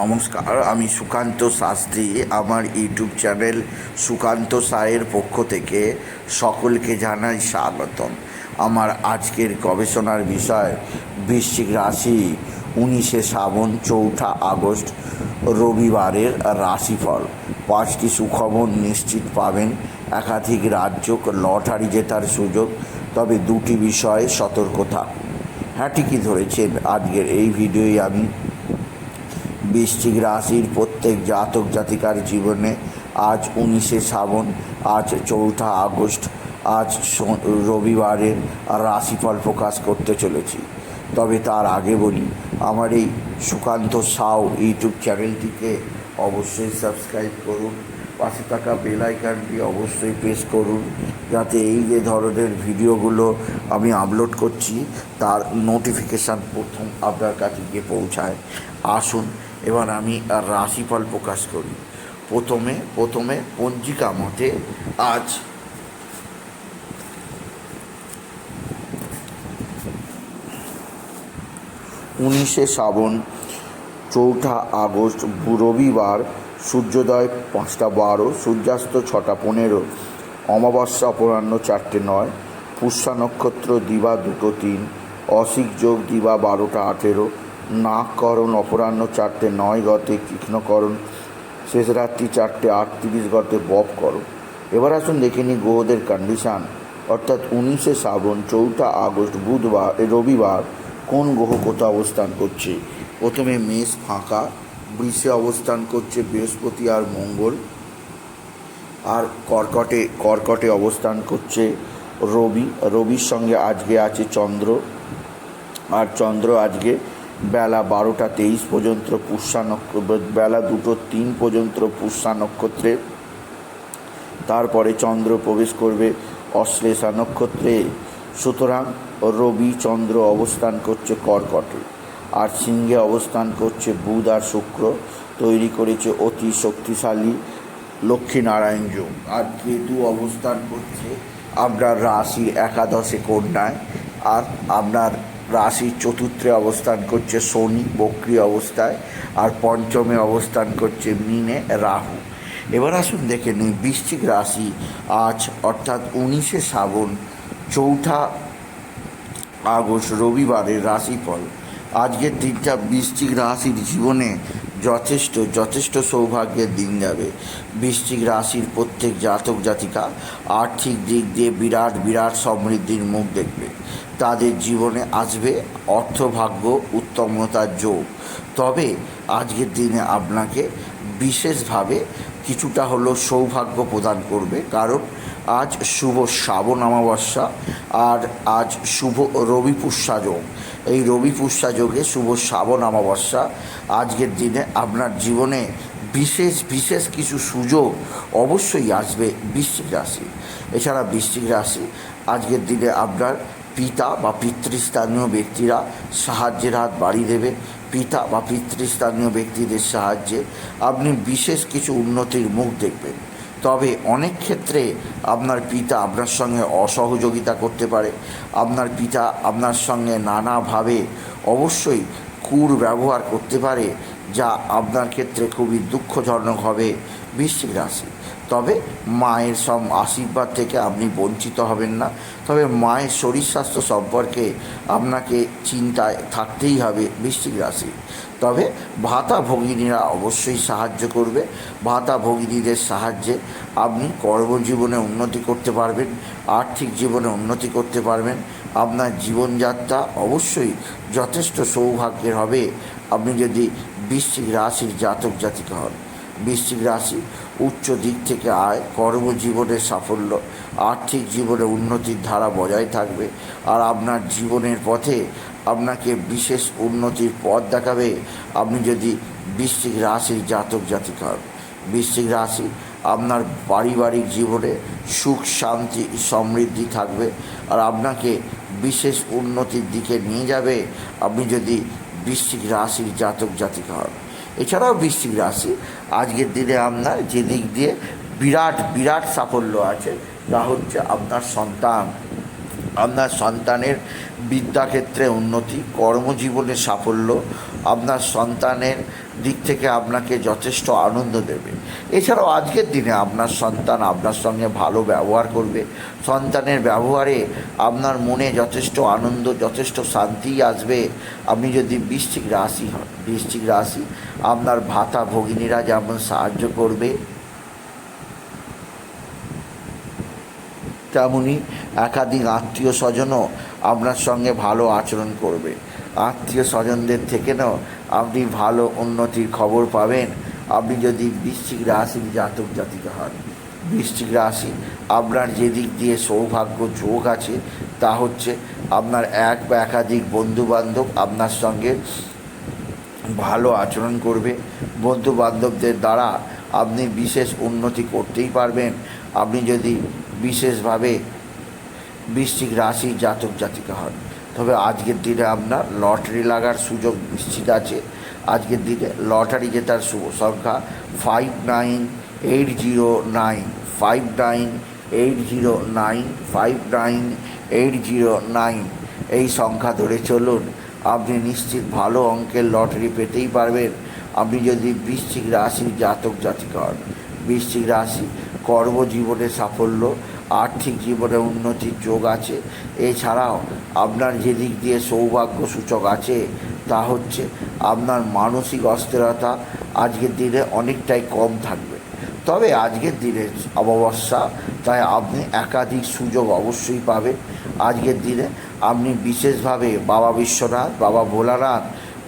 নমস্কার, আমি সুকান্ত শাস্ত্রী। আমার ইউটিউব চ্যানেল সুকান্ত সায়ের পক্ষ থেকে সকলকে জানাই স্বাগতম। আমার আজকের গবেষণার বিষয়, বৃশ্চিক রাশি, উনিশে শ্রাবণ, চৌঠা আগস্ট, রবিবারের রাশিফল। পাঁচটি সুখবর নিশ্চিত পাবেন। একাধিক রাজ্য লটারি জেতার সুযোগ, তবে দুটি বিষয়ে সতর্ক থাকুন। হ্যাঁ ঠিকই ধরেছেন। আজকের এই ভিডিওয় আমি বৃশ্চিক রাশির প্রত্যেক জাতক জাতিকার জীবনে আজ উনিশে শ্রাবণ, আজ চৌঠা আগস্ট, আজ রবিবারের রাশিফল প্রকাশ করতে চলেছি। তবে তার আগে বলি, আমার এই সুকান্ত সাউ ইউটিউব চ্যানেলটিকে অবশ্যই সাবস্ক্রাইব করুন, পাশে থাকা বেল আইকনটি অবশ্যই প্রেস করুন, যাতে এই যে ধরনের ভিডিওগুলো আমি আপলোড করছি, তার নোটিফিকেশান প্রথম আপনার কাছে গিয়ে পৌঁছায়। আসুন এবার আমি আর রাশিফল প্রকাশ করি। প্রথমে প্রথমে পঞ্জিকা মতে আজ উনিশে শ্রাবণ, চৌঠা আগস্ট, রবিবার, সূর্যোদয় পাঁচটা বারো, সূর্যাস্ত ছটা পনেরো, অমাবস্যা অপরাহ্ন চারটে নয়, পুষ্যা নক্ষত্র দিবা দুটো তিন, অসিক যোগ দিবা বারোটা আঠেরো নাককরণ অপরাহ্ন চারটে, নয় গতে কৃষ্ণকরণ শেষ রাত্রি চারটে, আটত্রিশ গতে বপ করণ এবার আসুন দেখে নিই গ্রহদের কন্ডিশান অর্থাৎ উনিশে শ্রাবণ, চৌঠা আগস্ট, বুধবার রবিবার কোন গ্রহ কোথাও অবস্থান করছে? প্রথমে মেষ ফাঁকা, বৃষে অবস্থান করছে বৃহস্পতি আর মঙ্গল। আর কর্কটে কর্কটে অবস্থান করছে রবি। রবির সঙ্গে আজকে আছে চন্দ্র। আর চন্দ্র আজকে বেলা বারোটা তেইশ পর্যন্ত পুষ্যা নক্ষত্র বেলা দুটো তিন পর্যন্ত পুষ্যা নক্ষত্রে। তারপরে চন্দ্র প্রবেশ করবে অশ্লেষা নক্ষত্রে। সুতরাং রবি চন্দ্র অবস্থান করছে কর্কটে, আর সিংহে অবস্থান করছে বুধ আর শুক্র, তৈরি করেছে অতি শক্তিশালী লক্ষ্মীনারায়ণ যোগ। আর কেতু অবস্থান করছে আপনার রাশির একাদশে কন্যায়, আর আপনার রাশির চতুর্থে অবস্থান করছে শনি, বক্রি অবস্থায়, আর পঞ্চমে অবস্থান করছে মিনে রাহু। এবার আসুন দেখে নিই, বৃশ্চিক রাশি আজ অর্থাৎ উনিশে শ্রাবণ, চৌঠা আগস্ট, রবিবারের রাশিফল। আজকের দিনটা বৃশ্চিক রাশির জীবনে যথেষ্ট যথেষ্ট সৌভাগ্যের দিন যাবে। বৃশ্চিক রাশির প্রত্যেক জাতক জাতিকা আর্থিক দিক দিয়ে বিরাট বিরাট সমৃদ্ধির মুখ দেখবে। তাদের জীবনে আসবে অর্থভাগ্য, উত্তমতার যোগ। তবে আজকের দিনে আপনাকে বিশেষভাবে কিছুটা হলো সৌভাগ্য প্রদান করবে। কারণ আজ শুভ শ্রাবণ অমাবস্যা আর আজ শুভ রবি যোগ। এই রবি যোগে শুভ শ্রাবণ অমাবস্যা আজকের দিনে আপনার জীবনে বিশেষ বিশেষ কিছু সুযোগ অবশ্যই আসবে বৃশ্চিক রাশি। এছাড়া বৃশ্চিক রাশি আজকের দিনে আপনার পিতা বা পিতৃস্থানীয় ব্যক্তিরা সাহায্যের হাত বাড়িয়ে দেবে। পিতা বা পিতৃস্থানীয় ব্যক্তিদের সাহায্যে আপনি বিশেষ কিছু উন্নতির মুখ দেখবেন। তবে অনেক ক্ষেত্রে আপনার পিতা আপনার সঙ্গে অসহযোগিতা করতে পারে। আপনার পিতা আপনার সঙ্গে নানাভাবে অবশ্যই কুর ব্যবহার করতে পারে। যা আপনার ক্ষেত্রে খুবই দুঃখজনক হবে বৃশ্চিক রাশি। তবে মায়ের সব আশীর্বাদ থেকে আপনি বঞ্চিত হবেন না। তবে মায়ের শরীর স্বাস্থ্য সম্পর্কে আপনাকে চিন্তায় থাকতেই হবে বৃশ্চিক রাশি। তবে ভাতা ভগিনীরা অবশ্যই সাহায্য করবে। ভাতা ভগিনীদের সাহায্যে আপনি কর্মজীবনে উন্নতি করতে পারবেন, আর্থিক জীবনে উন্নতি করতে পারবেন। আপনার জীবনযাত্রা অবশ্যই যথেষ্ট সৌভাগ্যের হবে আপনি যদি বৃশ্চিক রাশির জাতক জাতিকা হন, বৃশ্চিক রাশি উচ্চ দিক থেকে আয় কর্মজীবনের সাফল্য, আর্থিক জীবনে উন্নতির ধারা বজায় থাকবে আর আপনার জীবনের পথে আপনাকে বিশেষ উন্নতির পথ দেখাবে। আপনি যদি বৃশ্চিক রাশির জাতক জাতিকা হন, বৃশ্চিক রাশি আপনার পারিবারিক জীবনে সুখ, শান্তি, সমৃদ্ধি থাকবে আর আপনাকে বিশেষ উন্নতির দিকে নিয়ে যাবে। আপনি যদি বৃশ্চিক রাশির জাতক জাতিকা হবে। এছাড়াও বৃশ্চিক রাশি, আজকের দিনে আপনার যে দিক দিয়ে বিরাট বিরাট সাফল্য আছে, তা হচ্ছে আপনার সন্তান। আপনার সন্তানের বিদ্যাক্ষেত্রে উন্নতি, কর্মজীবনে সাফল্য, আপনার সন্তানের দিক থেকে আপনাকে যথেষ্ট আনন্দ দেবে। এছাড়াও আজকের দিনে আপনার সন্তান আপনার সঙ্গে ভালো ব্যবহার করবে। সন্তানের ব্যবহারে আপনার মনে যথেষ্ট আনন্দ, যথেষ্ট শান্তি আসবে। আপনি যদি বৃশ্চিক রাশি হন, বৃশ্চিক রাশি, আপনার ভাতা ভগিনীরা যেমন সাহায্য করবে, তেমনি একাধিক আত্মীয় স্বজনও আপনার সঙ্গে ভালো আচরণ করবে। আত্মীয় স্বজনদের থেকেও আপনি ভালো উন্নতির খবর পাবেন। আপনি যদি বৃশ্চিক রাশির জাতক জাতিকা হন, বৃশ্চিক রাশি, আপনার যে দিক দিয়ে সৌভাগ্য যোগ আছে, তা হচ্ছে আপনার এক বা একাধিক বন্ধুবান্ধব আপনার সঙ্গে ভালো আচরণ করবে। বন্ধু বান্ধবদের দ্বারা আপনি বিশেষ উন্নতি করতেই পারবেন। আপনি যদি বিশেষভাবে বৃশ্চিক রাশি জাতক জাতিকা হন, তবে আজকের দিনে আপনার লটারি লাগার সুযোগ নিশ্চিত আছে। আজকের দিনে লটারি জেতার শুভ সংখ্যা five nine eight zero nine five nine eight zero nine five nine eight zero nine এই সংখ্যা ধরে চলুন, আপনি নিশ্চিত ভালো অঙ্কের লটারি পেতেই পারবেন। আপনি যদি বৃশ্চিক রাশির জাতক জাতিকা হন, বৃশ্চিক রাশি কর্মজীবনে সাফল্য, আর্থিক জীবনে উন্নতির যোগ আছে। এছাড়াও আপনার যে দিক দিয়ে সৌভাগ্য সূচক আছে, তা হচ্ছে আপনার মানসিক অস্থিরতা আজকের দিনে অনেকটাই কম থাকবে। তবে আজকের দিনে অমাবস্যা, তাই আপনি একাধিক সুযোগ অবশ্যই পাবেন। আজকের দিনে আপনি বিশেষভাবে বাবা বিশ্বনাথ, বাবা ভোলানাথ,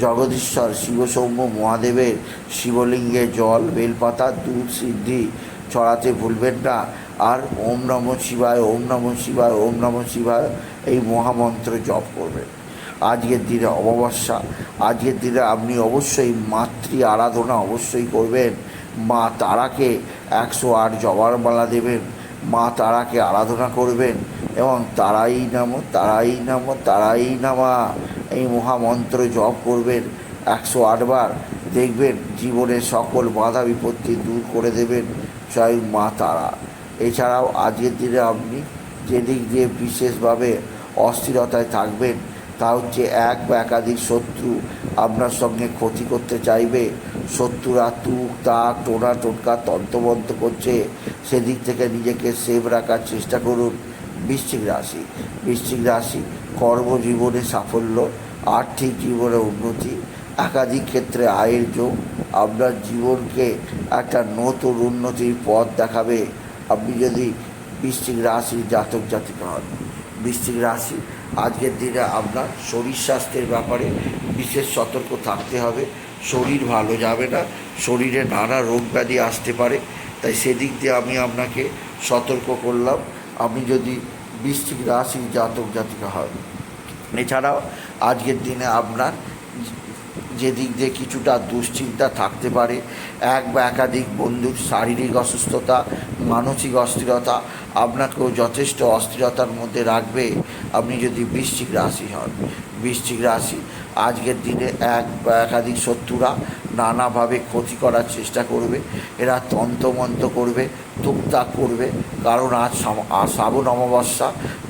জগদীশ্বর শিবসৌম্য মহাদেবের শিবলিঙ্গে জল, বেলপাতা, দুধ, সিদ্ধি ছড়াতে ভুলবেন না। আর ওম নম শিবায়, ওম নম শিবায়, ওম নম শিবায় এই মহামন্ত্র জপ করবেন। আজকের দিনে অমাবস্যা, আজকের দিনে আপনি অবশ্যই মাতৃ আরাধনা অবশ্যই করবেন। মা তারাকে একশো আট জবার মালা দেবেন। মা তারাকে আরাধনা করবেন এবং তারাই নাম তারাই নাম, তারাই নামা এই মহামন্ত্র জপ করবেন একশো আটবার দেখবেন জীবনের সকল বাধা বিপত্তি দূর করে দেবেন চাই মা তারা। এছাড়াও আজকের দিনে আপনি যেদিক দিয়ে বিশেষভাবে অস্থিরতায় থাকবেন তা হচ্ছে এক বা একাধিক শত্রু আপনার সঙ্গে ক্ষতি করতে চাইবে। শত্রুরা তুক, তাক, টোনা, টোটকা, তন্ত্রবন্ত করছে। সেদিক থেকে নিজেকে সেভ রাখার চেষ্টা করুন বৃশ্চিক রাশি। বৃশ্চিক রাশি কর্মজীবনে সাফল্য, আর্থিক জীবনে উন্নতি, একাধিক ক্ষেত্রে আয়ের যোগ। আপনার জীবনকে একটা নতুন উন্নতির পথ দেখাবে। আপনি যদি বৃশ্চিক রাশির জাতক জাতিকা হন। বৃশ্চিক রাশি। আজকের দিনে আপনার শরীর স্বাস্থ্যের ব্যাপারে বিশেষ সতর্ক থাকতে হবে। শরীর ভালো যাবে না। শরীরে নানা রোগ ব্যাধি আসতে পারে। তাই সেদিক দিয়ে আমি আপনাকে সতর্ক করলাম। আমি যদি বৃশ্চিক রাশি জাতক জাতিকা হয় এছাড়াও আজকের দিনে আপনার যে দিক দিয়ে কিছুটা দুশ্চিন্তা থাকতে পারে, এক বা একাধিক বন্ধুর শারীরিক অসুস্থতা, মানসিক অস্থিরতা আপনাকেও যথেষ্ট অস্থিরতার মধ্যে রাখবে। আপনি যদি বৃশ্চিক রাশি হন, বৃশ্চিক রাশি আজকের দিনে এক বা একাধিক শত্রুরা নানাভাবে ক্ষতি করার চেষ্টা করবে। এরা তন্ত্রমন্ত্র করবে, তুকতাক করবে। কারণ আজ শ্রাবণ অমাবস্যা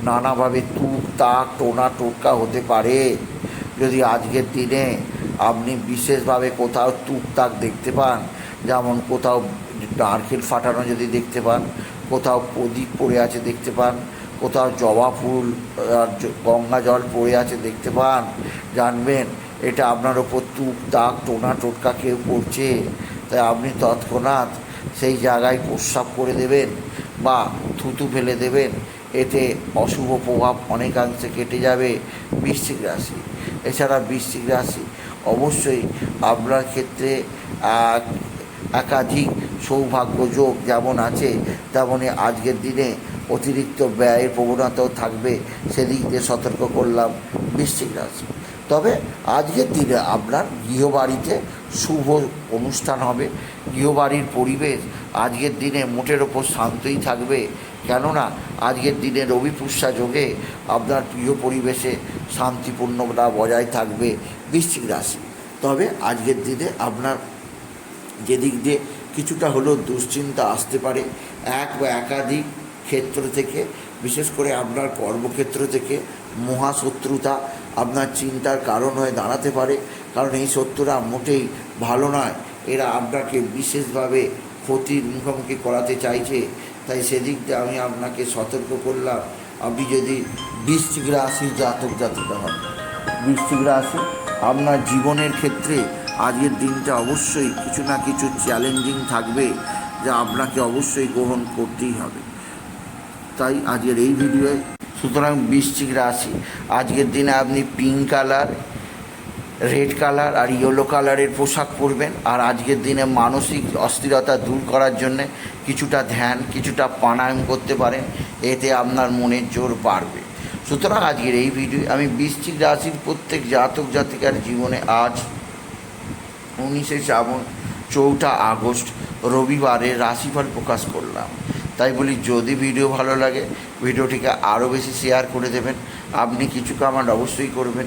নানাভাবে তুক তাক টোনা টোটকা হতে পারে। যদি আজকের দিনে আপনি বিশেষভাবে কোথাও টুকটাক দেখতে পান, যেমন কোথাও নারকেল ফাটানো যদি দেখতে পান, কোথাও প্রদীপ পড়ে আছে দেখতে পান, কোথাও জবা ফুল আর গঙ্গা জল পড়ে আছে দেখতে পান, জানবেন এটা আপনার ওপর টুক দাগ টোনা টোটকা কেউ পড়ছে তাই আপনি তৎক্ষণাৎ সেই জায়গায় প্রস্রাব করে দেবেন বা থুতু ফেলে দেবেন। এতে অশুভ প্রভাব অনেকাংশে কেটে যাবে বৃশ্চিক রাশি। এছাড়া বৃশ্চিক রাশি অবশ্যই আপনার ক্ষেত্রে একাধিক সৌভাগ্য যোগ যেমন আছে তেমনই আজকের দিনে অতিরিক্ত ব্যয়ের প্রবণতাও থাকবে, সেদিক দিয়ে সতর্ক করলাম বৃশ্চিক রাশি তবে আজকের দিনে আপনার গৃহবাড়িতে শুভ অনুষ্ঠান হবে, গৃহবাড়ির পরিবেশ আজকের দিনে মোটের ওপর শান্তই থাকবে কেননা আজকের দিনে রবি পুষ্যা যোগে আপনার প্রিয় পরিবেশে শান্তিপূর্ণতা বজায় থাকবে বৃশ্চিক রাশি। তবে আজকের দিনে আপনার যেদিক দিয়ে কিছুটা হলেও দুশ্চিন্তা আসতে পারে, এক বা একাধিক ক্ষেত্র থেকে, বিশেষ করে আপনার কর্মক্ষেত্র থেকে মহাশত্রুতা আপনার চিন্তার কারণ হয়ে দাঁড়াতে পারে, কারণ এই সত্যটা মোটেই ভালো নয়। এরা আপনাকে বিশেষভাবে ক্ষতির মুখোমুখি করাতে চাইছে তাই সেদিক দিয়ে আমি আপনাকে সতর্ক করলাম, আপনি যদি বৃশ্চিক রাশি জাতক জাতিকা হন। বৃশ্চিক রাশি, আপনার জীবনের ক্ষেত্রে আজকের দিনটা অবশ্যই কিছু না কিছু চ্যালেঞ্জিং থাকবে যা আপনাকে অবশ্যই গ্রহণ করতেই হবে। তাই আজকের এই ভিডিওয়ে সুতরাং বৃশ্চিক রাশি, আজকের দিনে আপনি পিঙ্ক কালার রেড কালার আর ইয়েলো কালারের পোশাক পরবেন। আর আজকের দিনে মানসিক অস্থিরতা দূর করার জন্যে কিছুটা ধ্যান, কিছুটা প্রাণায়াম করতে পারেন। এতে আপনার মনের জোর বাড়বে। সুতরাং আজকের এই ভিডিও আমি বৃশ্চিক রাশির প্রত্যেক জাতক জাতিকার জীবনে আজ উনিশে শ্রাবণ চৌঠা আগস্ট রবিবারে রাশিফল প্রকাশ করলাম। তাই বলি, যদি ভিডিও ভালো লাগে ভিডিওটিকে আরও বেশি শেয়ার করে দেবেন। আপনি কিছু কমেন্ট অবশ্যই করবেন।